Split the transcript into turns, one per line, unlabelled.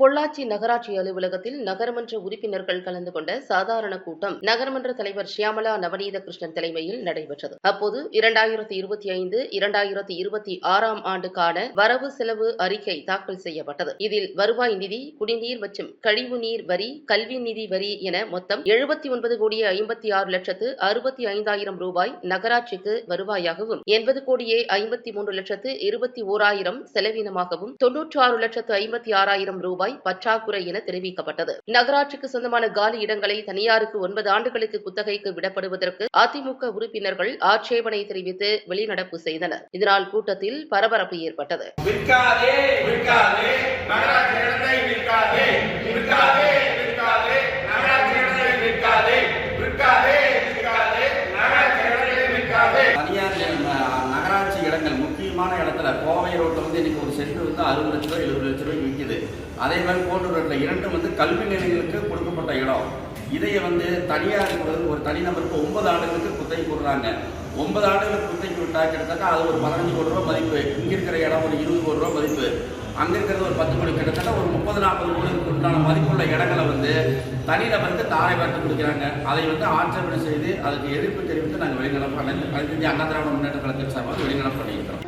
பொள்ளாச்சி நகராட்சி அலுவலகத்தில் நகரமன்ற உறுப்பினர்கள் கலந்து கொண்ட சாதாரண கூட்டம் நகரமன்ற தலைவர் ஷியாமலா நவநீத கிருஷ்ணன் தலைமையில் நடைபெற்றது. அப்போது இரண்டாயிரத்தி இருபத்தி ஐந்து இரண்டாயிரத்தி இருபத்தி ஆறாம் ஆண்டுக்கான வரவு செலவு அறிக்கை தாக்கல் செய்யப்பட்டது. இதில் வருவாய் நிதி குடிநீர் மற்றும் கழிவு நீர் வரி கல்வி நிதி வரி என மொத்தம் எழுபத்தி ஒன்பது கோடியே ஐம்பத்தி ஆறு லட்சத்து அறுபத்தி ஐந்தாயிரம் ரூபாய் நகராட்சிக்கு வருவாயாகவும் எண்பது கோடியே ஐம்பத்தி மூன்று லட்சத்து இருபத்தி ஓராயிரம் செலவினமாகவும் தொன்னூற்று ஆறு லட்சத்து ஐம்பத்தி ஆறாயிரம் ரூபாய் பற்றாக்குறை என தெரிவிக்கப்பட்டது. நகராட்சிக்கு சொந்தமான காலி இடங்களை தனியாருக்கு ஒன்பது ஆண்டுகளுக்கு குத்தகைக்கு விடப்படுவதற்கு அதிமுக உறுப்பினர்கள் ஆட்சேபனை தெரிவித்து வெளிநடப்பு செய்தனர். இதனால் கூட்டத்தில் பரபரப்பு ஏற்பட்டது
விற்காதே விற்காதே நகராட்சி இடத்தை விற்காதே விற்காதே விற்காதே நகராட்சி இடத்தை விற்காதே விற்காதே விற்காதே நகராட்சி இடத்தை விற்காதே
தனியார் ந- நகராட்சி இடங்கள் முக்கியமான இடத்துல கோவை ரோட்டில் வந்து இன்றைக்கி ஒரு சென்ட் வந்து அறுபது லட்ச ரூபாய் எழுபது லட்ச ரூபாய் விற்கிது அதே மாதிரி கோட்டூர் ரோட்டில் இரண்டும் வந்து கல்வி நிலையங்களுக்கு கொடுக்கப்பட்ட இடம். இதைய வந்து தனியார் என்பது ஒரு தனிநபருக்கு ஒன்பது ஆண்டுகளுக்கு குத்தகை போடுறாங்க. ஒன்பது ஆண்டுகளுக்கு குத்தகை விட்டா கிட்டத்தட்ட அது ஒரு பதினஞ்சு கோடி ரூபா மதிப்பு. இங்கே இருக்கிற இடம் ஒரு இருபது கோடி ரூபா மதிப்பு. அங்கே இருக்கிறது ஒரு பத்து கோடி. கிட்டத்தட்ட ஒரு முப்பது நாற்பது கோடிக்கு உண்டான மதிப்புள்ள இடங்களை வந்து தனிநபருக்கு தாரை பார்த்து கொடுக்குறாங்க. அதை வந்து ஆட்சேபனை செய்து அதுக்கு எதிர்ப்பு தெரிவித்து நாங்கள் வெளிநடப்பு அண்ணன் அனைத்து அண்ணா திராவிட முன்னேற்ற கழகத்தின் சார்பாக வெளிநடப்பு பண்ணியிருக்கிறோம்.